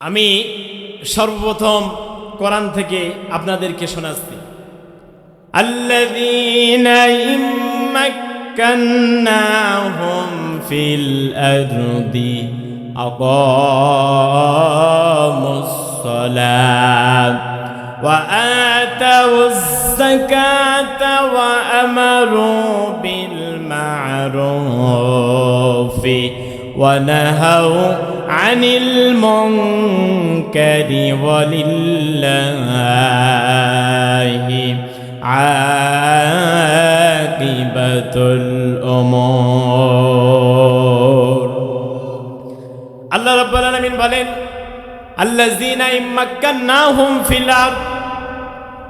আমি সর্বপ্রথম কোরআন থেকে আপনাদেরকে শোনাচ্ছি الذين إن مكناهم في الأرض أقاموا الصلاة وآتوا الزكاة وأمروا بالمعروف ونهوا عن المنكر ولله عاقبة الأمور আল্লাহ রাব্বুল আলামিন বলেন আল্লাযীনা ইম্মাক্কান্নাহুম ফিল আরদ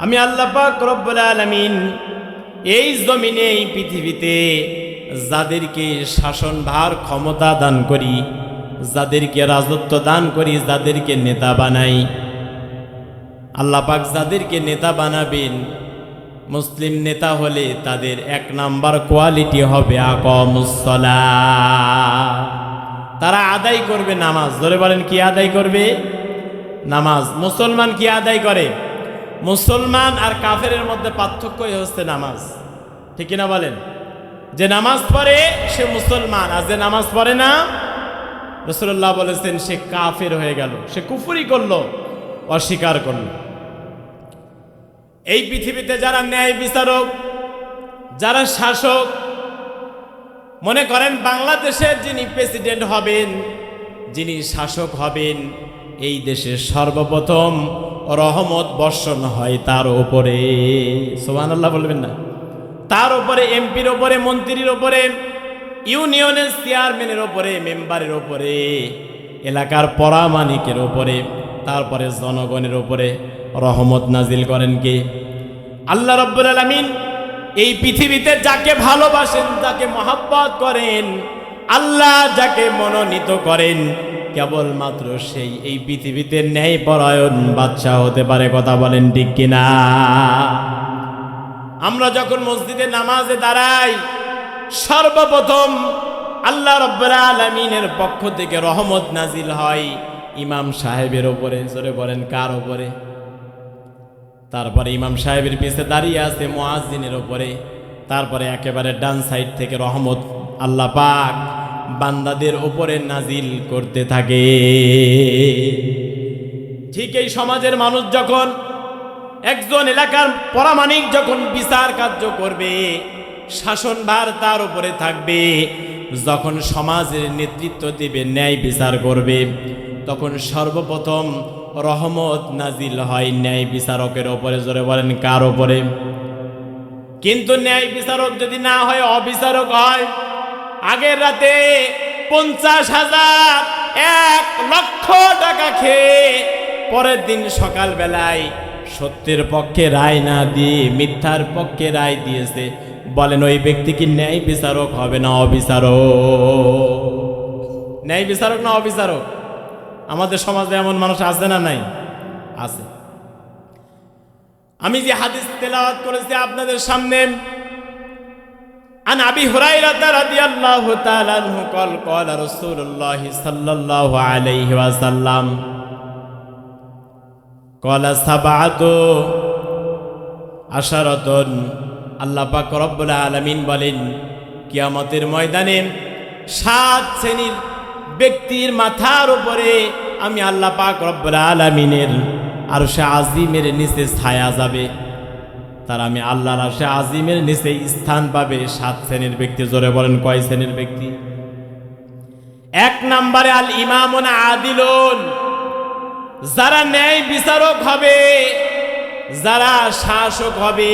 আমি আল্লাহ পাক রব্বুল আলামিন এই জমিনে এই পৃথিবীতে যাদেরকে শাসনভার ক্ষমতা দান করি যাদেরকে রাজত্ব দান করি, যাদেরকে নেতা বানাই। আল্লাহ পাক যাদেরকে নেতা বানাবেন, মুসলিম নেতা হলে তাদের এক নাম্বার কোয়ালিটি হবে আকমুসলা তারা আদায় করবে নামাজ। ধরে বলেন, কি আদায় করবে? নামাজ। মুসলমান কি আদায় করে? মুসলমান আর কাফেরের মধ্যে পার্থক্যই হচ্ছে নামাজ। ঠিক কিনা বলেন? যে নামাজ পড়ে, সে মুসলমান। আর যে নামাজ পড়ে না রসুল্লাহ বলেছেন, সে কাফের হয়ে গেল, সে কুফুরি করল, অস্বীকার করল। এই পৃথিবীতে যারা ন্যায় বিচারক, যারা শাসক, মনে করেন বাংলাদেশের যিনি প্রেসিডেন্ট হবেন, যিনি শাসক হবেন, এই দেশের সর্বপ্রথম রহমত বর্ষণ হয় তার উপরে। সোহান আল্লাহ বলবেন না। তার উপরে, এমপির ওপরে মন্ত্রীর ওপরে ইউনিয়নের চেয়ারম্যানের ওপরে, মেম্বারের ওপরে, এলাকার পরামানিকের ওপরে, তারপরে জনগণের ওপরে রহমত নাজিল করেন কে? আল্লাহ রব্বুল আলমিন এই পৃথিবীতে যাকে ভালোবাসেন, যাকে মহাব্বত করেন, আল্লাহ যাকে মনোনীত করেন, কেবলমাত্র সেই এই পৃথিবীতে ন্যায় পরায়ণ বাদশাহ হতে পারে কথা বলেন ঠিক কিনা? আমরা যখন মসজিদে নামাজে দাঁড়াই সর্বপ্রথম আল্লাহ রব্বুল আলমিনের পক্ষ থেকে রহমত নাজিল হয় ইমাম সাহেবের ওপরে জোরে বলেন, কার ওপরে তারপরে ইমাম সাহেবের পিছে দাঁড়িয়ে আছে মোয়াজিনের ওপরে তারপরে একেবারে ডান সাইড থেকে রহমত আল্লাহ পাক বান্দাদের ওপরে নাজিল করতে থাকে। ঠিক এই সমাজের মানুষ যখন একজন এলাকার পরামানিক যখন বিচার কার্য করবে শাসনভার তার উপরে থাকবে। যখন সমাজের নেতৃত্ব দেবে, ন্যায় বিচার করবে, তখন সর্বপ্রথম রহমত নাজিল হয় ন্যায় বিচারকের ওপরে। জোরে বলেন, কার ওপরে কিন্তু ন্যায় বিচারক যদি না হয়, অবিচারক হয়। আগের রাতে পঞ্চাশ হাজার এক লক্ষ টাকা খেয়ে পরের দিন সকালবেলায় সত্যের পক্ষে রায় না দিয়ে, মিথ্যার পক্ষে রায় দিয়েছে। বলেন ওই ব্যক্তি কি ন্যায় বিচারক হবে না অবিচারক ন্যায় বিচারক না অবিচারক আমাদের সমাজে এমন মানুষ আছে না নাই আছে আমি যে হাদিস তেলাওয়াত করেছি আপনাদের সামনে عن ابي هريره رضي الله تعالى عنه قال قال رسول الله صلى الله عليه وسلم قال سبعه عشرة আল্লাহ পাক রব্বুল আলামিন বলেন, কিয়ামতের ময়দানে সাত শ্রেণির ব্যক্তির মাথার উপরে আমি আল্লাহ পাক রব্বুল আলামিনের আর সে আজিমের নিচে ছায়া যাবে। তার আমি আল্লাহর আশে আজিমের নিচে স্থান পাবে। সাত শ্রেণির ব্যক্তি, জোরে বলেন, কয় শ্রেণির ব্যক্তি? এক নম্বরে আল ইমামুন আদিলুন। যারা ন্যায় বিচারক হবে, যারা শাসক হবে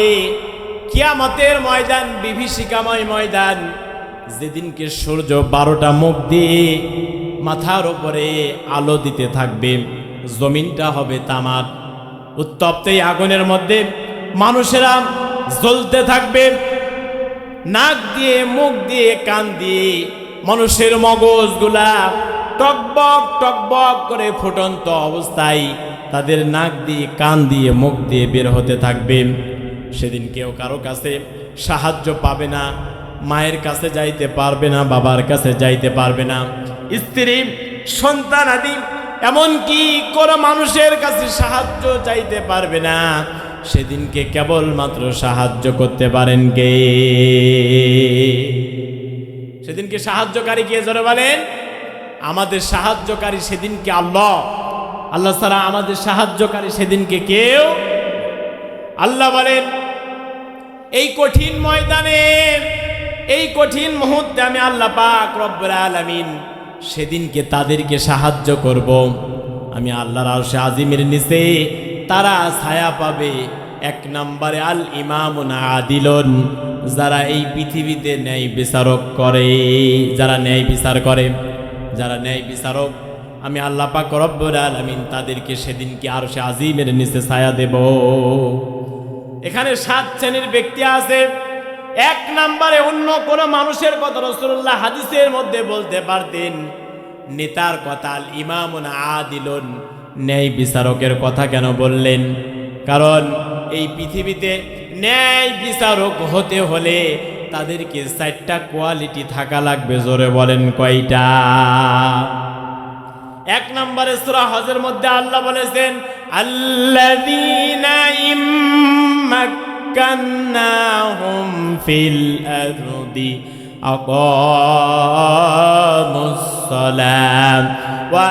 কিয়ামতের ময়দান, বিভীষিকাময় ময়দান। যেদিনকে সূর্য বারোটা মুখ দিয়ে মাথার উপরে আলো দিতে থাকবে, জমিনটা হবে তামার। উত্তপ্ত আগুনের মধ্যে মানুষেরা জ্বলতে থাকবে, নাক দিয়ে, মুখ দিয়ে, কান দিয়ে মানুষের মগজগুলা টকবক টকবক করে ফুটন্ত অবস্থায় তাদের নাক দিয়ে, কান দিয়ে, মুখ দিয়ে বের হতে থাকবে। সেদিন কেউ কারও কাছে সাহায্য পাবে না, মায়ের কাছে যাইতে পারবে না, বাবার কাছে যাইতে পারবে না। স্ত্রী, সন্তান আদি, এমনকি কোনো মানুষের কাছে সাহায্য চাইতে পারবে না, সেদিনকে কেবলমাত্র সাহায্য করতে পারেন কে? সেদিনকে সাহায্যকারী কে জোরে বলেন? আমাদের সাহায্যকারী সেদিনকে আল্লাহ। আল্লাহ ছাড়া আমাদের সাহায্যকারী সেদিনকে কেউ আল্লাহ বলেন, এই কঠিন ময়দানে, এই কঠিন মুহূর্তে আমি আল্লাহ পাক রব্বুল আলামিন সেদিনকে তাদেরকে সাহায্য করব। আমি আল্লাহর আরশে আজিমের নিচে তারা ছায়া পাবে। এক নম্বরে আল ইমামুন আদিলন, যারা এই পৃথিবীতে ন্যায় বিচারক করে, যারা ন্যায় বিচার করে, যারা ন্যায় বিচারক আমি আল্লাহ পাক রব্বুল আলামিন তাদেরকে সেদিনকে আরশে আজিমের নিচে ছায়া দেব। এখানে সাত শ্রেণির ব্যক্তি আছে। এক নম্বরে অন্য কোন মানুষের কথা রসুল্লাহ হাদিসের মধ্যে বলতে পারতেন, নেতার কথা আল ইমামুন আদিলুন, ন্যায় বিচারকের কথা কেন বললেন? কারণ এই পৃথিবীতে ন্যায় বিচারক হতে হলে তাদেরকে চারটা কোয়ালিটি থাকা লাগবে, জোরে বলেন কয়টা? এক নম্বরে সূরা হজের মধ্যে আল্লাহ বলেছেন, আল্লাযীনা ইম্মাক্কান্নাহুম ফিল আরদি আকামুস সালাম ওয়া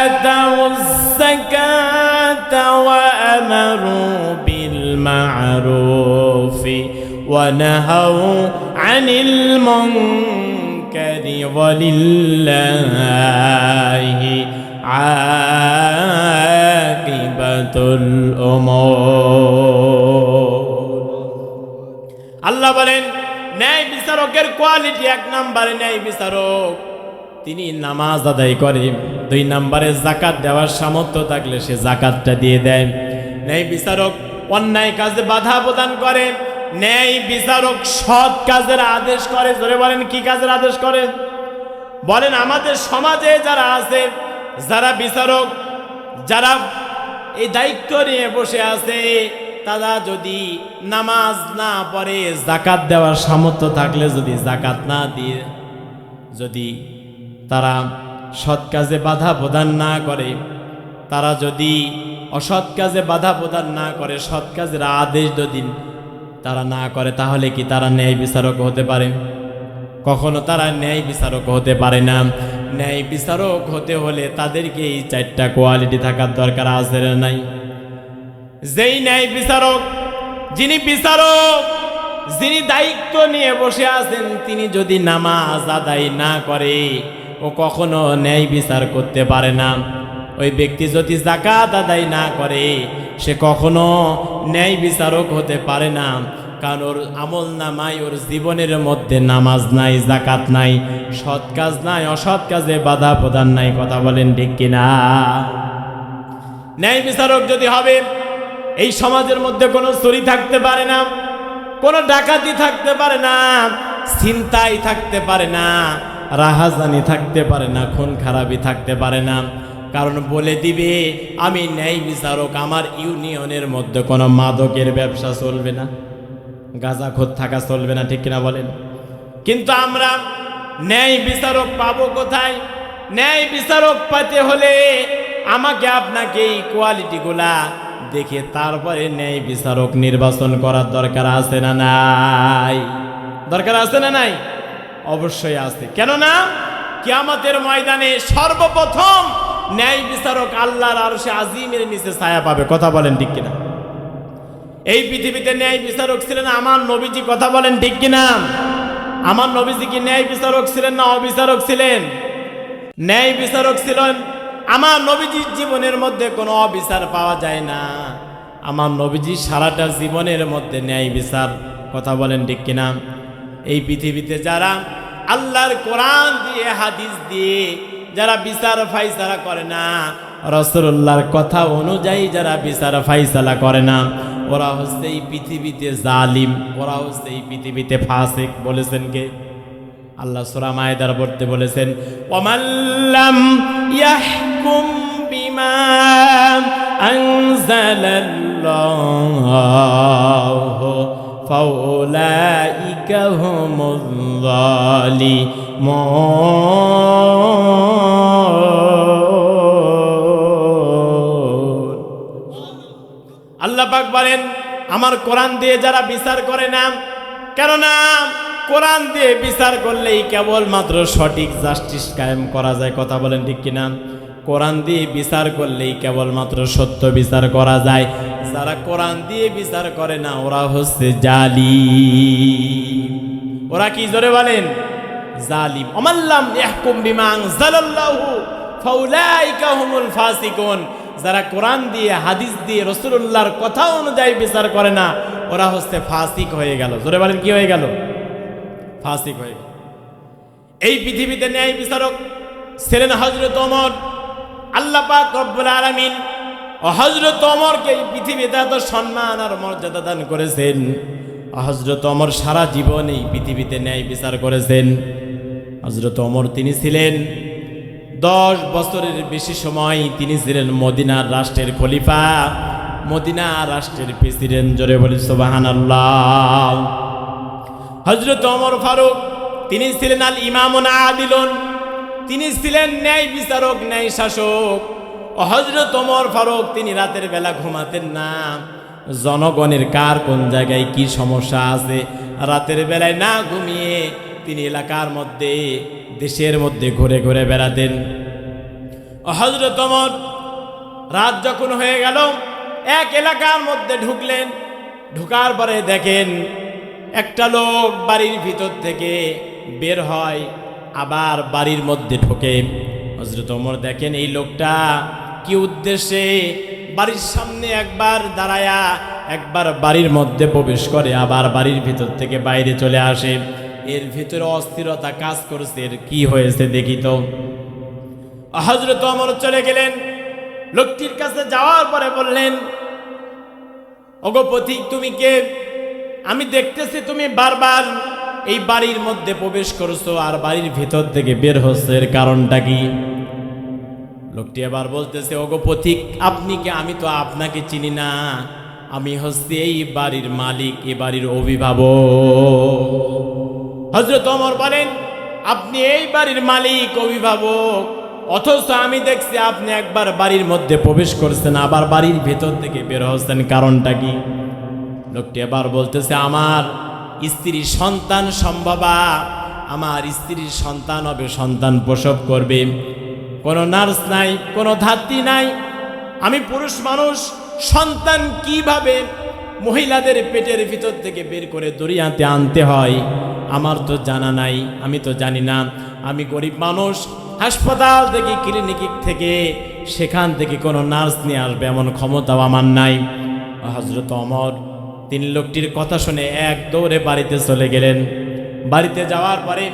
আতাউস যাকাতা ওয়া আমারু বিল মা'রুফি ওয়া আনিল মুনকার المنكر ولله عاقبة الأمور আল্লাহ বলেন ন্যায় বিচারকের কোয়ালিটি এক নম্বরে ন্যায় বিচারক তিনি নামাজ আদায় করে দুই নম্বরে জাকাত দেওয়ার সামর্থ্য থাকলে সে জাকাতটা দিয়ে দেয় ন্যায় বিচারক অন্যায় কাজে বাধা প্রদান করে ন্যায় বিচারক সৎ কাজের আদেশ করে। ধরে বলেন, কি কাজের আদেশ করে? বলেন, আমাদের সমাজে যারা আছে, যারা বিচারক, যারা এই দায়িত্ব নিয়ে বসে আছে, তারা যদি নামাজ না পড়ে জাকাত দেওয়ার সামর্থ্য থাকলে যদি জাকাত না দিয়ে, যদি তারা সৎ কাজে বাধা প্রদান না করে, তারা যদি অসৎ কাজে বাধা প্রদান না করে, সৎ কাজের আদেশ যদি তারা না করে, তাহলে কি তারা ন্যায় বিচারক হতে পারে? কখনো তারা ন্যায় বিচারক হতে পারে না। ন্যায় বিচারক হতে হলে তাদেরকে এই চারটা কোয়ালিটি থাকার দরকার আছে নাই? যেই ন্যায় বিচারক, যিনি বিচারক, যিনি দায়িত্ব নিয়ে বসে আছেন, তিনি যদি নামাজ আদায় না করে, ও কখনো ন্যায় বিচার করতে পারে না। ওই ব্যক্তি যদি জাকাত আদায় না করে, সে কখনো ন্যায় বিচারক হতে পারে না। কারণ ওর আমল নামাই ওর জীবনের মধ্যে নামাজ নাই জাকাত নাই, সৎ কাজ নাই, অসৎ কাজে বাধা প্রদান নাই, কথা বলেন ঠিক কিনা? ন্যায় বিচারক যদি হবে, এই সমাজের মধ্যে কোনো চুরি থাকতে পারে না, কোনো ডাকাতি থাকতে পারে না চিন্তাই থাকতে পারে না, রাহাজানি থাকতে পারে না, খুন খারাপি থাকতে পারে না। কারণ বলে দিবে, আমি ন্যায় বিচারক, আমার ইউনিয়নের মধ্যে কোনো মাদকের ব্যবসা চলবে না, গাঁজা খোদ থাকা চলবে না, ঠিক কিনা বলেন? কিন্তু আমরা ন্যায় বিচারক পাবো কোথায়? ন্যায় বিচারক পাতে হলে আমাকে আপনাকে এই কোয়ালিটিগুলা দেখে তারপরে ন্যায় বিচারক নির্বাচন করার দরকার আছে না নাই? দরকার আছে না নাই? অবশ্যই আছে। কেননা কিয়ামতের ময়দানে সর্বপ্রথম ন্যায় বিচারক আল্লাহর আর সে আজিমের নিচে ছায়া পাবে। কথা বলেন ঠিক কিনা? এই পৃথিবীতে ন্যায় বিচারক ছিলেন আমার নবীজি, কথা বলেন ঠিক কিনা? আমার নবীজি কি ন্যায় বিচারক ছিলেন না অবিচারক ছিলেন? ন্যায় বিচারক ছিলেন, আমার নবীজির জীবনের মধ্যে কোনো অবিচার পাওয়া যায় না। আমার নবীজি সারাটা জীবনের মধ্যে ন্যায় বিচার, কথা বলেন ঠিক কিনা? এই পৃথিবীতে যারা আল্লাহর কোরআন দিয়ে, হাদিস দিয়ে যারা বিচার ফাইসালা করে না রসুল্লাহর কথা অনুযায়ী যারা বিচার ফাইসালা করে না, ওরা হচ্ছে এই পৃথিবীতে জালিম, ওরা হচ্ছে এই পৃথিবীতে ফাসিক বলেছেন কে? আল্লাহ সুরা মায়দার পড়তে বলেছেন ওমাল্লাম ইয়াহকুম বিমা আনজালাল্লাহু ফাউলাইকা হুমুল আল্লাহ পাক বলেন, আমার কোরআন দিয়ে যারা বিচার করে না, কেননা কোরআন দিয়ে বিচার করলেই কেবলমাত্র সঠিক জাস্টিস কায়েম করা যায়। কথা বলেন ঠিক কিনা? কোরআন দিয়ে বিচার করলেই কেবলমাত্র সত্য বিচার করা যায়। যারা কোরআন দিয়ে বিচার করে না, ওরা হচ্ছে জালি ওরা কি জোরে বলেন? জালিম। অমাল্লাম ইয়াহকুম বিমা আনজালাল্লাহু, ফাউলাইকা হুমুল ফাসিকুন। যারা কোরআন দিয়ে, হাদিস দিয়ে রসুল্লাহর কথা অনুযায়ী বিচার করে না, ওরা হচ্ছে ফাসিক হয়ে গেল। জোরে বলেন, কি হয়ে গেল? ফাসিক হয়ে গেল। এই পৃথিবীতে ন্যায় বিচারক ছিলেন হজরত ওমর। আল্লাহ পাক রব্বুল আলামিন হজরত ওমরকে এই পৃথিবীতে এত সম্মান আর মর্যাদা দান করেছেন। হজরত ওমর সারা জীবন এই পৃথিবীতে ন্যায় বিচার করেছেন। হজরত ওমর তিনি ছিলেন দশ বছরের বেশি সময় তিনি ছিলেন মদিনার রাষ্ট্রের খলিফা। মদিনা রাষ্ট্রের প্রেসিডেন্ট, জোরে বলি সোবাহান হজরত ওমর ফারুক, তিনি ছিলেন আল ইমামুন আদিলন। তিনি ছিলেন ন্যায় বিচারক, ন্যায় শাসক। হজরত ওমর ফারুক, তিনি রাতের বেলা ঘুমাতেন না। জনগণের কার কোন জায়গায় কি সমস্যা আছে? রাতের বেলায় না ঘুমিয়ে তিনি এলাকার মধ্যে দেশের মধ্যে ঘুরে ঘুরে বেড়াতেন। হজরত ওমর, রাত যখন হয়ে গেল, এক এলাকার মধ্যে ঢুকলেন। ঢুকার পরে দেখেন একটা লোক বাড়ির ভিতর থেকে বের হয়, আবার বাড়ির মধ্যে ঢোকে। হজরত ওমর দেখেন, এই লোকটা কি উদ্দেশ্যে বাড়ির সামনে একবার দাঁড়ায়া একবার বাড়ির মধ্যে প্রবেশ করে, আবার বাড়ির ভিতর থেকে বাইরে চলে আসে। এর ভিতরে অস্থিরতা কাজ করছে, এর কি হয়েছে দেখি তো। হজরত অমর চলে গেলেন, লোকটির কাছে যাওয়ার পরে বললেন, ওগো পথিক, তুমি কে? আমি দেখতেছি তুমি বারবার এই বাড়ির মধ্যে প্রবেশ করছ আর বাড়ির ভিতর থেকে বের হচ্ছে, এর কারণটা কি? লোকটি আবার বলতেছে, ওগো পথিক, আপনি কে? আমি তো আপনাকে চিনি না। আমি হচ্ছি এই বাড়ির মালিক, এ বাড়ির অভিভাবক। হজরত অমর বলেন, আপনি এই বাড়ির মালিক, অভিভাবক, অথচ আমি দেখছি আপনি একবার বাড়ির মধ্যে প্রবেশ করছেন, আবার বাড়ির ভেতর থেকে বের হচ্ছেন। কারণটা কি? লোকটি আবার বলতেছে, আমার স্ত্রীর সন্তান সম্ভবা, আমার স্ত্রীর সন্তান হবে, সন্তান প্রসব করবে। কোনো নার্স নাই, কোনো ধাত্রী নাই। আমি পুরুষ মানুষ, সন্তান কীভাবে মহিলাদের পেটের ভিতর থেকে বের করে দরিয়াতে আনতে হয়? আমার তো জানা নাই, আমি তো জানি না। আমি গরিব মানুষ, হাসপাতাল থেকে ক্লিনিক থেকে, সেখান থেকে কোনো নার্স নিয়ে আসবে এমন ক্ষমতাও আমার নাই। হজরত অমর, তিনি লোকটির কথা শুনে এক দৌড়ে বাড়িতে চলে গেলেন। বাড়িতে যাওয়ার পরে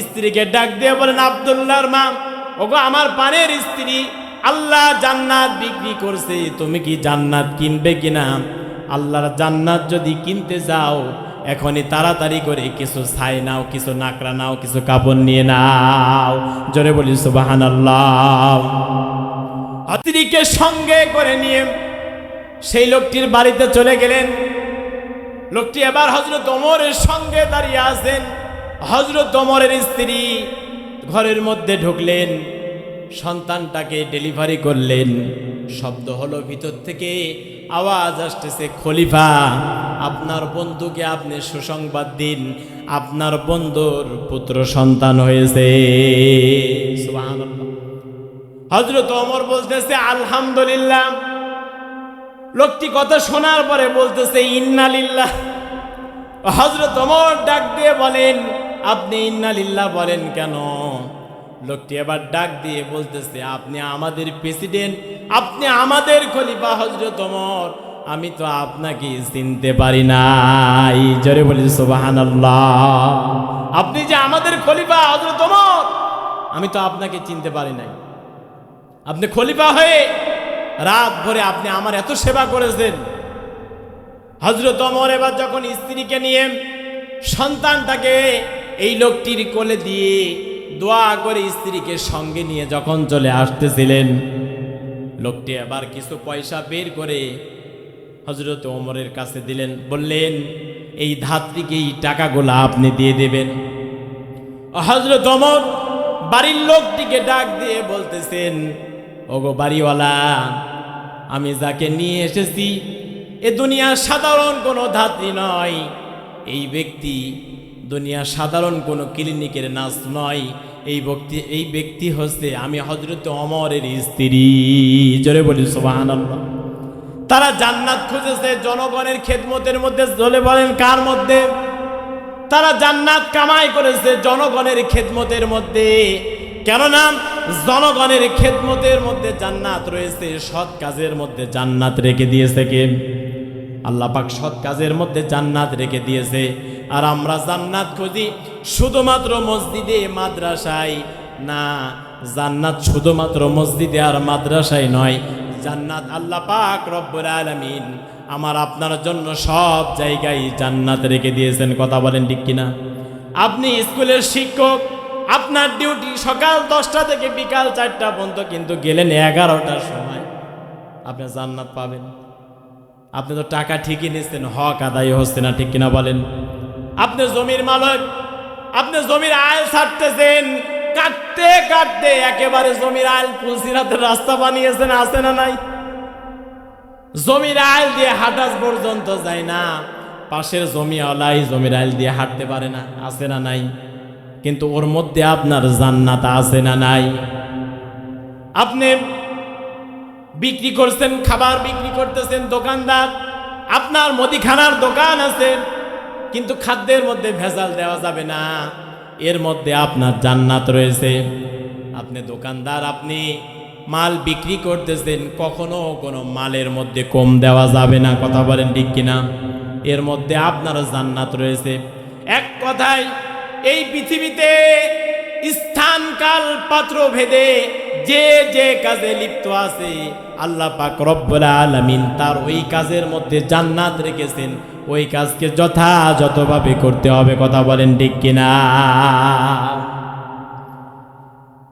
স্ত্রীকে ডাক দিয়ে বলেন, আবদুল্লাহর মা, ওগো আমার পানের স্ত্রী, আল্লাহ জান্নাত বিক্রি করছে, তুমি কি জান্নাত কিনবে কিনা? আল্লাহর জান্নাত যদি কিনতে যাও এখনই তাড়াতাড়ি করে কিছু ছাই নাও, কিছু নাকড়া নাও, কিছু কাপড় নিয়ে নাও। জোরে বলি সুবাহান স্ত্রীকে সঙ্গে করে নিয়ে সেই লোকটির বাড়িতে চলে গেলেন। লোকটি এবার হজরত ওমরের সঙ্গে দাঁড়িয়ে আছেন। হজরত ওমরের স্ত্রী ঘরের মধ্যে ঢুকলেন, সন্তানটাকে ডেলিভারি করলেন। শব্দ হলো ভিতর থেকে আওয়াজ আসতেছে, খলিফা, আপনার বন্ধুকে আপনি সুসংবাদ দিন। আপনার বন্ধুর পুত্র সন্তান হয়েছে। হজরত ওমর বলতেছে, আলহামদুলিল্লাহ। লোকটি কথা শোনার পরে বলতেছে, ইন্নালিল্লাহ। হজরত ওমর ডাক দিয়ে বলেন, আপনি ইন্নালিল্লাহ বলেন কেন? লোকটি এবার ডাক দিয়ে বলতেছে, আপনি আমাদের প্রেসিডেন্ট, আপনি আমাদের খলিফা হজরত ওমর। আমি তো আপনাকে চিনতে পারি নাই। জোরে বলি সুবাহান আপনি যে আমাদের খলিফা হজরত ওমর, আমি তো আপনাকে চিনতে পারি নাই। আপনি খলিফা হয়ে রাত ভরে আপনি আমার এত সেবা করেছেন। হজরত অমর এবার যখন স্ত্রীকে নিয়ে সন্তানটাকে এই লোকটির কোলে দিয়ে দোয়া করে স্ত্রীকে সঙ্গে নিয়ে যখন চলে আসতেছিলেন, লোকটি আবার কিছু পয়সা বের করে হজরত ওমরের কাছে দিলেন, বললেন, এই ধাত্রীকে এই টাকাগুলো আপনি দিয়ে দেবেন। হজরত ওমর বাড়ির লোকটিকে ডাক দিয়ে বলতেছেন, ওগো বাড়িওয়ালা, আমি যাকে নিয়ে এসেছি, এ দুনিয়ার সাধারণ কোনো ধাত্রী নয়। এই ব্যক্তি দুনিয়ার সাধারণ কোনো ক্লিনিকের নাচ নয়। এই ব্যক্তি এই ব্যক্তি হচ্ছে আমি হজরত অমরের স্ত্রী। জোরে বলি সোবাহান তারা জান্নাত খুঁজেছে, জনগণের খেদমতের মধ্যে চলে বলেন, কার মধ্যে? তারা জান্নাত কামাই করেছে জনগণের খেদমতের মধ্যে। কেননা জনগণের খেদমতের মধ্যে জান্নাত রয়েছে, সৎ কাজের মধ্যে জান্নাত রেখে দিয়েছে কে? আল্লাহ পাক সৎ কাজের মধ্যে জান্নাত রেখে দিয়েছে। আর আমরা জান্নাত খুঁজি শুধুমাত্র মসজিদে মাদ্রাসায় না, জান্নাত শুধুমাত্র মসজিদে আর মাদ্রাসায় নয়, জান্নাত আল্লাহ পাক রব্বুল আলামিন আমার আপনার জন্য সব জায়গায় জান্নাত রেখে দিয়েছেন, কথা বলেন ঠিক কিনা? আপনি স্কুলের শিক্ষক, আপনার ডিউটি সকাল দশটা থেকে বিকাল চারটা পর্যন্ত কিন্তু গেলেন এগারোটার সময়। আপনি জান্নাত পাবেন। আপনি তো টাকা ঠিকই নিচ্ছেন, হক আদায় হচ্ছে না, ঠিক কিনা বলেন? আপনি জমির মালক আপনি জমির আয় ছাড়তেছেন, কাটতে কাটতে একেবারে জমির আইল পুলসিরাতের রাস্তা বানিয়েছেন, আছে না নাই? জমির আইল দিয়ে হাঁটাস পর্যন্ত যায় না, পাশের জমি আলাই জমির আইল দিয়ে হাঁটতে পারে না, আছে না নাই? কিন্তু ওর মধ্যে আপনার জান্নাত আছে না নাই? আপনি বিক্রি করছেন, খাবার বিক্রি করতেছেন, দোকানদার, আপনার মুদিখানার দোকান আছে কিন্তু খাদ্যের মধ্যে ভেজাল দেওয়া যাবে না। এর মধ্যে আপনার জান্নাত রয়েছে। আপনি দোকানদার, আপনি মাল বিক্রি করতেছেন, কখনো কোনো মালের মধ্যে কম দেওয়া যাবে না। কথা বলেন ঠিক কিনা? এর মধ্যে আপনার জান্নাত রয়েছে। এক কথায়, এই পৃথিবীতে স্থান, কাল, পাত্র ভেদে যে যে কাজে লিপ্ত আছে, আল্লাহ পাক রব্বুল আলামিন তার ওই কাজের মধ্যে জান্নাত রেখেছেন। ওই কাজকে যথাযথভাবে করতে হবে, কথা বলেন ঠিক কিনা?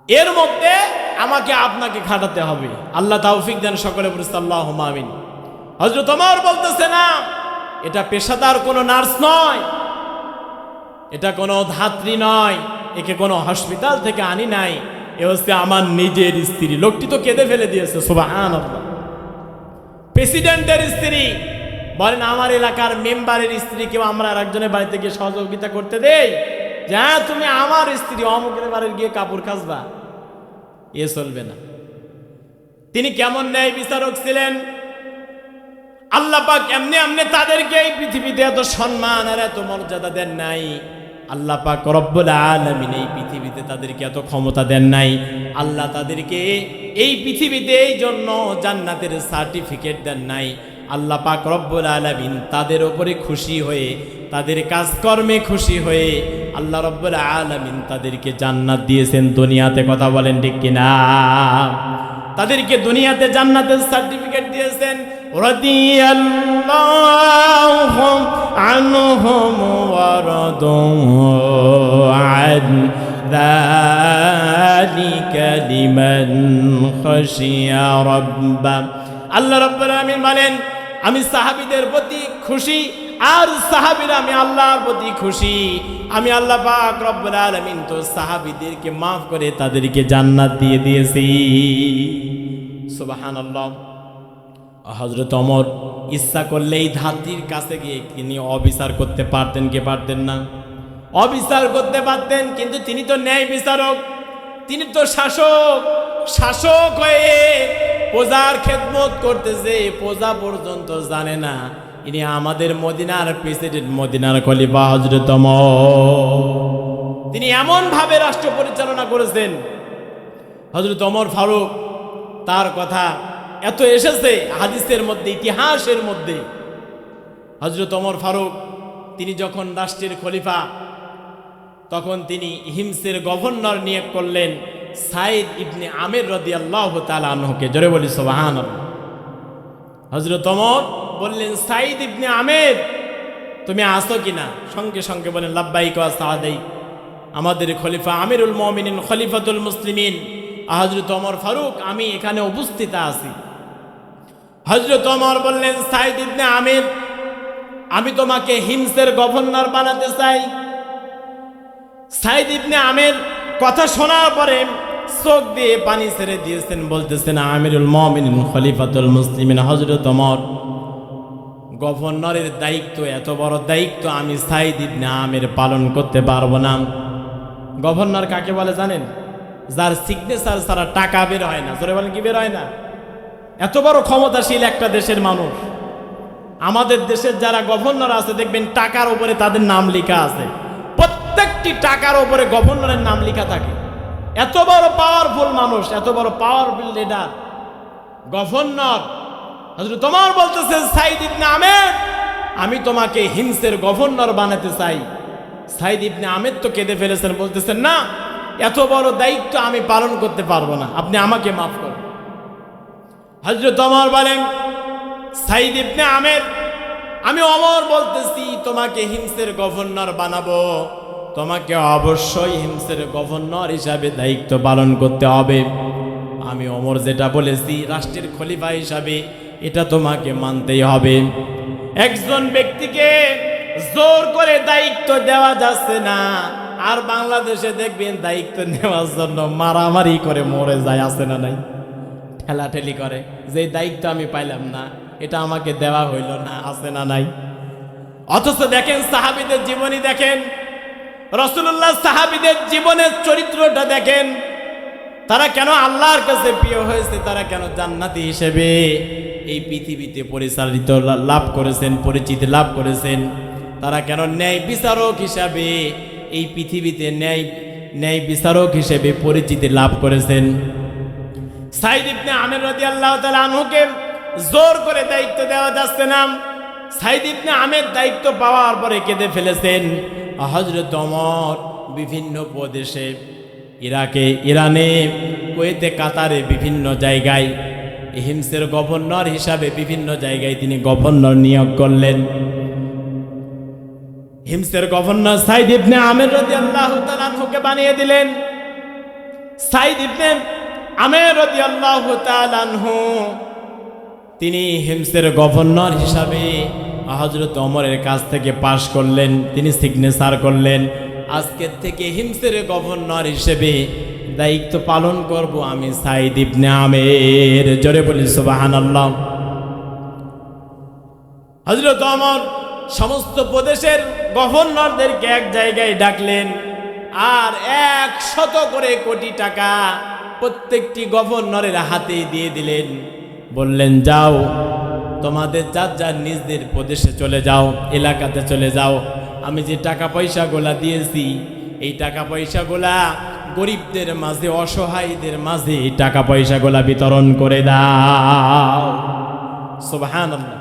এর মধ্যে আমাকে আপনাকে খাটাতে হবে। আল্লাহ তাওফিক দেন সকলে বলছে আল্লাহ আমিন। হজরত আমার বলতেছে না, এটা পেশাদার কোনো নার্স নয়, এটা কোনো ধাত্রী নয়, একে কোনো হসপিটাল থেকে আনি নাই, এ হচ্ছে আমার নিজের স্ত্রী। লোকটি তো কেঁদে ফেলে দিয়েছে সুবাহান প্রেসিডেন্টের স্ত্রী বলেন, আমার এলাকার মেম্বারের স্ত্রী কেউ আমরা আর একজনের বাড়িতে গিয়ে সহযোগিতা করতে দেই? যে হ্যাঁ তুমি আমার স্ত্রী, অমুকের বাড়ির গিয়ে কাপড় কাচবা এ চলবে না। তিনি কেমন ন্যায় বিচারক ছিলেন? আল্লাহ পাক এমনি এমনি তাদেরকে এই পৃথিবীতে এত সম্মান আর এত মর্যাদা দেন নাই। আল্লাহ পাক রব্বুল আলামিন এই পৃথিবীতে তাদেরকে এত ক্ষমতা দেন নাই। আল্লাহ তাদেরকে এই পৃথিবীতে এই জন্য জান্নাতের সার্টিফিকেট দেন নাই। আল্লাহ পাক রব্বুল আলামিন তাদের উপরে খুশি হয়ে, তাদের কাজকর্মে খুশি হয়ে আল্লাহ রব্বুল আলামিন তাদেরকে জান্নাত দিয়েছেন। দুনিয়াতে কথা বলেন ঠিক কিনা? তাদেরকে দুনিয়াতে জান্নাতের সার্টিফিকেট দিয়েছেন। আল্লাহ রাব্বুল আলামিন বলেন আমি সাহাবীদের প্রতি খুশি, আর সাহাবীরা আমি আল্লাহর প্রতি খুশি। আমি আল্লাহ পাক রব্বুল আলামিন তো সাহাবিদেরকে মাফ করে তাদেরকে জান্নাত দিয়ে দিয়েছি। সুবহানাল্লাহ। হজরত অমর ইচ্ছা করলে এই ধাত্রীর কাছে গিয়ে তিনি অবিচার করতে পারতেন কে পারতেন না? অবিচার করতে পারতেন, কিন্তু তিনি তো ন্যায় বিচারক। তিনি তো শাসক। শাসক হয়ে প্রজার খেদমত করতেছে, প্রজা পর্যন্ত জানে না। ইনি আমাদের মদিনার প্রেসিডেন্ট, মদিনার খলিফা হজরত তিনি এমন ভাবে রাষ্ট্র পরিচালনা করেছেন। হজরত অমর ফারুক, তার কথা এত এসেছে হাদিসের মধ্যে, ইতিহাসের মধ্যে। হজরত অমর ফারুক, তিনি যখন রাষ্ট্রের খলিফা, তখন তিনি হিমসের গভর্নর নিয়োগ করলেন। সাইদ ইবনে আমের রদি আল্লাহ তালকে জোরে বলি সোবাহান হজরত অমর বললেন, সাইদ ইবনে আমের, তুমি আসো কিনা? সঙ্গে সঙ্গে বলেন, লাব্বাইক সাহাদাই আমাদের খলিফা আমিরুল মমিনিন, খলিফাতুল মুসলিমিন। হজরত অমর ফারুক, আমি এখানে উপস্থিত আছি। হজরত অমর বললেন, সাইদ ইবনে আমির, আমি তোমাকে হিমসের গভর্নর বানাতে চাই। সাইদ ইবনে আমির কথা শোনার পরে চোখ দিয়ে পানি ছেড়ে দিয়েছেন, বলতেছেন, আমিরুল মমিন খলিফাতুল মুসলিমিন হজরত অমর গভর্নরের দায়িত্ব এত বড় দায়িত্ব, আমি সাইদ ইবনে আমের পালন করতে পারব না। গভর্নর কাকে বলে জানেন? যার সিগনেচার ছাড়া টাকা বের হয় না। জোরে বলেন কি বের হয় না? এত বড় ক্ষমতাশীল একটা দেশের মানুষ। আমাদের দেশের যারা গভর্নর আছে, দেখবেন টাকার উপরে তাদের নাম লেখা আছে। প্রত্যেকটি টাকার উপরে গভর্নরের নাম লেখা থাকে। এত বড় পাওয়ারফুল মানুষ, এত বড় পাওয়ারফুল লিডার গভর্নর। তোমার বলতেছে সাইদ ইবনে আমের আমি তোমাকে হিংসের গভর্নর বানাতে চাই। সাইদ ইবনে আমের তো কেঁদে ফেলেছেন, বলতেছেন, না, এত বড় দায়িত্ব আমি পালন করতে পারব না, আপনি আমাকে মাফ করুন। হজরত অমর বলেন, সাইদ ইবনে আমের আমি অমর বলতেছি, তোমাকে হিংসের গভর্নর বানাবো। তোমাকে অবশ্যই হিমসের গভর্নর হিসাবে দায়িত্ব পালন করতে হবে। আমি অমর যেটা বলেছি, রাষ্ট্রের খলিফা হিসাবে এটা তোমাকে মানতেই হবে। একজন ব্যক্তিকে জোর করে দায়িত্ব দেওয়া যাচ্ছে না, আর বাংলাদেশে দেখবেন দায়িত্ব নেওয়ার জন্য মারামারি করে মরে যায়, আছে না নাই? ঠেলাঠেলি করে, যে দায়িত্ব আমি পাইলাম না, এটা আমাকে দেওয়া হইল না, আছে না নাই? অথচ দেখেন সাহাবিদের জীবনী দেখেন রসুল্লাহ সাহাবিদের জীবনের চরিত্রটা দেখেন, তারা কেন আল্লাহর কাছে প্রিয় হয়েছে, তারা কেন জান্নাতি হিসেবে? এই পৃথিবীতে পরিচালিত লাভ করেছেন, পরিচিতি লাভ করেছেন, তারা কেন ন্যায় বিচারক হিসাবে, এই পৃথিবীতে ন্যায় ন্যায় বিচারক হিসেবে পরিচিতি লাভ করেছেন। সাইদ ইবনে আমের রাদিয়াল্লাহু তাআলা আনহুকে জোর করে দায়িত্ব দেওয়া যাচ্ছে না। সাইদ ইবনে আমের দায়িত্ব পাওয়ার পরে কেঁদে ফেলেছেন। হযরত ওমর বিভিন্ন প্রদেশে, ইরাকে, ইরানে, কুয়েতে, কাতারে বিভিন্ন জায়গায় হিমসের গভর্নর হিসাবে বিভিন্ন জায়গায় তিনি গভর্নর নিয়োগ করলেন। হিমসের গভর্নর সাইদ ইবনে আমের রাদিয়াল্লাহু তাআলা আনহুকে বানিয়ে দিলেন। সাইদ ইবনে আমের তাআলা আনহু, তিনি হিমসের গভর্নর হিসাবে হজরত অমরের কাছ থেকে পাশ করলেন, তিনি সিগনেচার করলেন। আজকের থেকে হিমসের গভর্নর হিসেবে দায়িত্ব পালন করব আমি সাইদ ইবনে আমের। জোরে বলি, সুবহানাল্লাহ। হজরত অমর সমস্ত প্রদেশের গভর্নরদেরকে এক জায়গায় ডাকলেন, আর এক শত করে কোটি টাকা প্রত্যেকটি গভর্নরের হাতে দিয়ে দিলেন। বললেন, যাও তোমাদের যার যার নিজদের প্রদেশে চলে যাও, এলাকাতে চলে যাও। আমি যে টাকা পয়সাগুলা দিয়েছি, এই টাকা পয়সাগুলা গরিবদের মাঝে, অসহায়দের মাঝে এই টাকা পয়সাগুলা বিতরণ করে দাও। সুবহানাল্লাহ।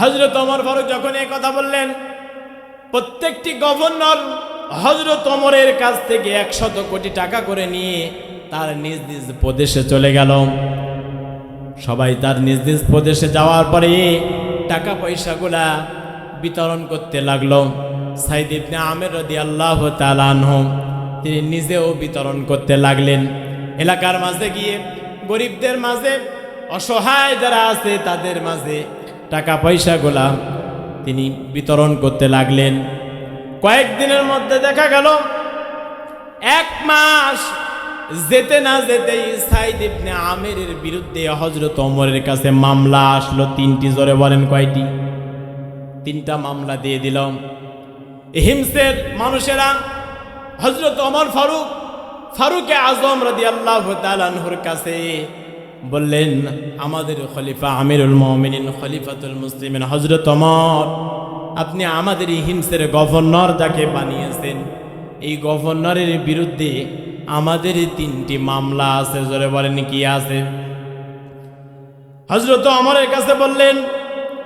হজরত অমর ফারুক যখন এই কথা বললেন, প্রত্যেকটি গভর্নর হজরত অমরের কাছ থেকে একশত কোটি টাকা করে নিয়ে তার নিজ নিজ প্রদেশে চলে গেল। সবাই তার নিজ নিজ প্রদেশে যাওয়ার পরে টাকা পয়সাগুলা বিতরণ করতে লাগল। সাইদ ইবনে আমের রদি আল্লাহ তালানহ তিনি নিজেও বিতরণ করতে লাগলেন। এলাকার মাঝে গিয়ে গরিবদের মাঝে, অসহায় যারা আছে তাদের মাঝে টাকা পয়সাগুলা তিনি বিতরণ করতে লাগলেন। কয়েকদিনের মধ্যে দেখা গেল, এক মাস যেতে না যেতেই সাইদ ইবনে আমেরের বিরুদ্ধে হজরত ওমরের কাছে মামলা আসলো তিনটি, জোরে বলেন কয়টি? তিনটা মামলা দিয়ে দিলাম। হিমসের মানুষেরা হজরত ওমর ফারুক, ফারুকে আজম রাদি আল্লাহ তালানহুর কাছে বললেন, আমাদের খলিফা আমিরুল মমিনিন, খলিফাতুল মুসলিমিন হজরত ওমর, আপনি আমাদের হিমসের গভর্নর যাকে বানিয়েছেন। এই গভর্নরের বিরুদ্ধে আমাদের তিনটি মামলা আছে, জোরে বলেন কি আছে? হজরত অমরের কাছে বললেন,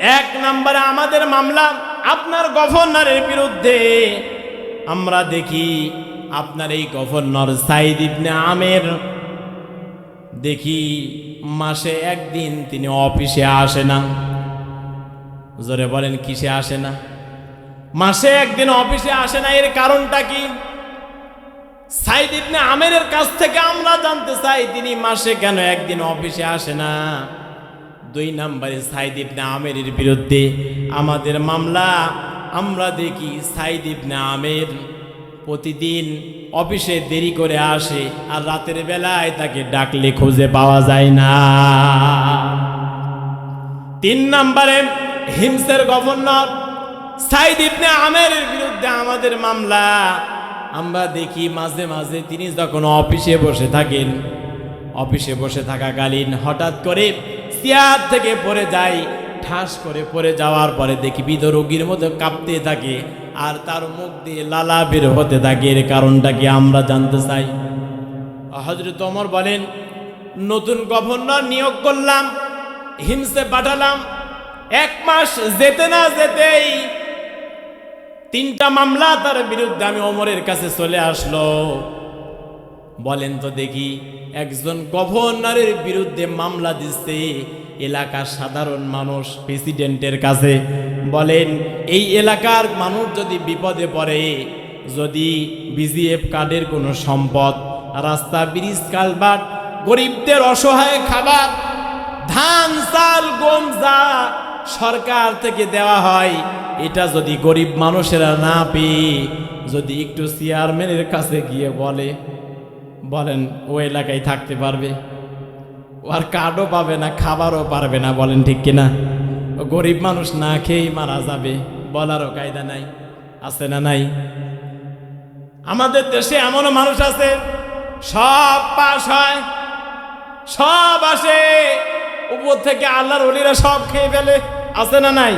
এক নম্বরে আমাদের মামলা আপনার গভর্নরের বিরুদ্ধে। আমরা দেখি আপনার এই গভর্নর সাইদ ইবনে আমের। দেখি মাসে একদিন তিনি অফিসে আসে না। জোরে বলেন, কিসে আসে না? মাসে একদিন অফিসে আসে না, এর কারণটা কি? সাইদ ইবনে আমেরের কাছ থেকে আমরা জানতে চাই, তিনি মাসে কেন একদিন অফিসে আসে না? দুই নম্বরে সাইদ ইবনে আমেরের বিরুদ্ধে আমাদের মামলা। আমরা দেখি সাইদ ইবনে আমের প্রতিদিন অফিসে দেরি করে আসে আর রাতের বেলায় তাকে ডাকলে খুঁজে পাওয়া যায় না। তিন নম্বরে হিমসের গভর্নর সাইদ ইবনে আমেরের বিরুদ্ধে আমাদের মামলা। আমরা দেখি মাঝে মাঝে তিনি যখন অফিসে বসে থাকেন, অফিসে বসে থাকাকালীন হঠাৎ করে চেয়ার থেকে পড়ে যায়, ঠাস করে পড়ে যাওয়ার পরে দেখি বিধ রোগীর মতো কাঁপতে থাকে আর তার মুখ দিয়ে লালা বের হতে থাকে। এর কারণটা কি আমরা জানতে চাই? হজরত অমর বলেন, নতুন গভর্নর নিয়োগ করলাম, হিমসে পাঠালাম, এক মাস যেতে না যেতেই তিনটা মামলা তার বিরুদ্ধে আমি ওমরের কাছে চলে আসলো। বলেন তো দেখি, একজন গভর্নরের বিরুদ্ধে মামলা দিচ্ছে এলাকার সাধারণ মানুষ প্রেসিডেন্টের কাছে। বলেন, এই এলাকার মানুষ যদি বিপদে পড়ে, যদি বিজিএফ কার্ডের কোনো সম্পদ, রাস্তা, ব্রিজ কালবাট গরিবদের অসহায় খাবার, ধান, চাল, গম, যা সরকার থেকে দেওয়া হয়। এটা যদি গরিব মানুষেরা না পেয়ে যদি একটু চেয়ারম্যানের কাছে গিয়ে বলে, বলেন, ও এলাকায় থাকতে পারবে? আর কার্ডও পাবে না, খাবারও পারবে না, বলেন ঠিক কিনা? গরিব মানুষ না খেয়েই মারা যাবে, বলারও কায়দা নাই, আছে না নাই? আমাদের দেশে এমনও মানুষ আছে, সব পাস হয়, সব আসে, উপর থেকে আল্লাহর অলিরা সব খেয়ে ফেলে। আছে না নাই?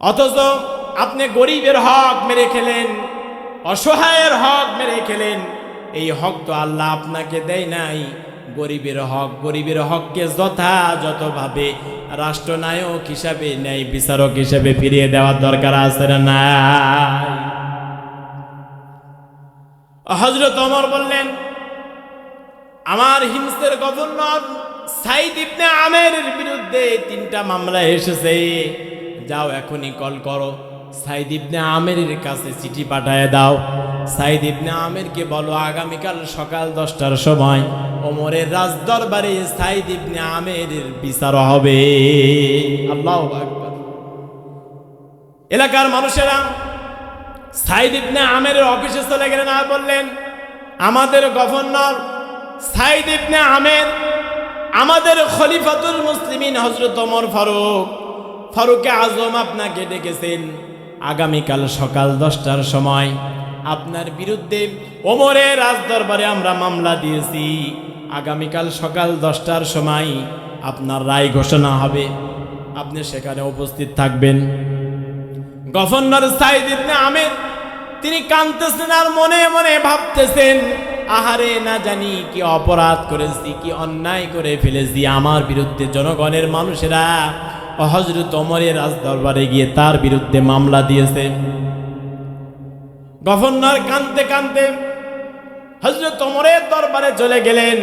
অথচ আপনি গরিবের হক মেরে খেলেন, অসহায়ের হক মেরে খেলেন, এই হক তো আল্লাহ আপনাকে দেয় নাই। গরিবের হক, গরিবের হককে যথাযথভাবে রাষ্ট্রনায়ক হিসাবে, ন্যায় বিচারক হিসাবে ফিরিয়ে দেওয়ার দরকার আছে না নাই? হজরত অমর বললেন, আমার হিমসের গভর্নর সাইদ ইবনে আমেরের বিরুদ্ধে তিনটা মামলা এসেছে। যাও এখনই কল করো। সাইদ ইবনে আমেরের কাছে চিঠি পাঠায় দাও। সাইদ ইবনে আমেরকে বলো, আগামীকাল সকাল দশটার সময় ওমরের রাজ দরবারে সাইদ ইবনে আমেরের বিচার হবে। আল্লাহ এলাকার মানুষেরা সাইদ ইবনে আমেরের অফিসে চলে গেলেন আর বললেন, আমাদের গভর্নর সাইদ ইবনে আমের আমাদের খলিফাতুল মুসলিমিন হজরত অমর ফারুক, ফারুকে আজম আপনাকে ডেকেছেন। আগামীকাল সকাল দশটার সময় আপনার বিরুদ্ধে ওমরের রাজদরবারে আমরা মামলা দিয়েছি। আগামীকাল সকাল দশটার সময় আপনার রায় ঘোষণা হবে। আপনি সেখানে উপস্থিত থাকবেন। গভর্নর সাইদ ইবনে আমের, তিনি কাঁদতেছেন আর মনে মনে ভাবতেছেন আহারে না জানি কি অপরাধ করেছি, কি অন্যায় করে ফেলেছি। আমার বিরুদ্ধে জনগণের মানুষেরা হজরত অমরের রাজ দরবারে গিয়ে তার বিরুদ্ধে মামলা দিয়েছে। গভর্নর কানতে কানতে হজরত অমরের দরবারে চলে গেলেন।